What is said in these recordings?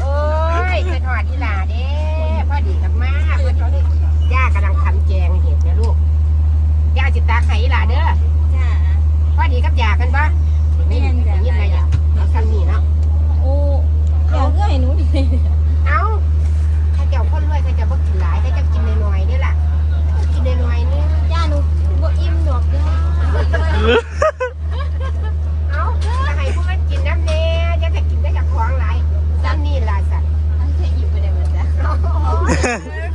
โอ้ยไปถอดอีหลาเด้พอดีกับมาพอดีย่ากำลังทำแกงเห็ดนะลูกย่าจิตตาไข่อีหลาเด้อจ้าพอดีกับยากันปะนี่ยินอะไรอย่างเอาคำนี้เนาะ โอ้อยากเพื่อให้หนูดิ เอาข้าเจ้าคนรวยข้าเจ้าบ่กินหลายข้าเจ้ากินน้อยๆนี่ล่ะกินน้อยๆนี่ จ้าหนูบ่อิ่มหรอกเด้อ เอาจะให้พวกมันกินน้ำเน่จะจะกินได้จากของหลายซ้ำนี่ล่ะสัตว์ อันเคยอิ่มไปได้เหมือนจ้ะ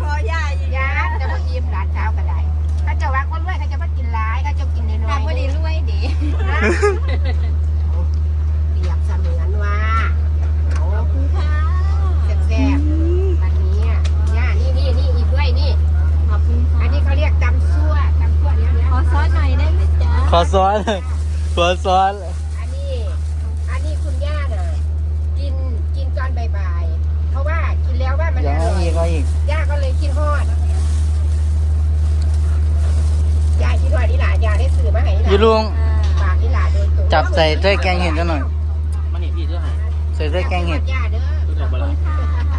ขอย่าอีกยาจะมาอิ่มหลานเช้าก็ได้ข้าเจ้าว่าคนรวยข้าเจ้าบ่กินหลายข้าเจ้ากินน้อยๆทำบ่ได้รวยเด้เปรียบเสมือนว่าเอาขอบคุณค่ะแซ่บๆแบบนี้อะย่านี่นี่นี่อีกด้วยนี่ขอบคุณค่ะอันนี้เขาเรียกตำซั่วตำซั่วเนี้ยขอซอสหน่อยได้ไหมจ๊ะขอซ้อนขอซ้อน อันนี้ อันนี้คุณย่าน่ะกินกินตอนบ่ายๆเพราะว่ากินแล้วว่ามัน ยั อง ร่ เอา อย อีกเอาอีก ย่าก็เลยคิดฮอดยายคิดฮอดนี่หลานยาได้ซื้อมาให้นี่ห อ ยูลานลุงฝากนี่หลานโดยตรงจับใส่ถ้วยแกงเห็ดกันหน่อย มันนี่พี่เจ้าหายใส่ถ้วยแกงเห็ดย่าเด้อรู้จักบ่ล่ะอุ้ยโคตรโคตรโคตรแซ่บแซ่บแซ่บพี่น้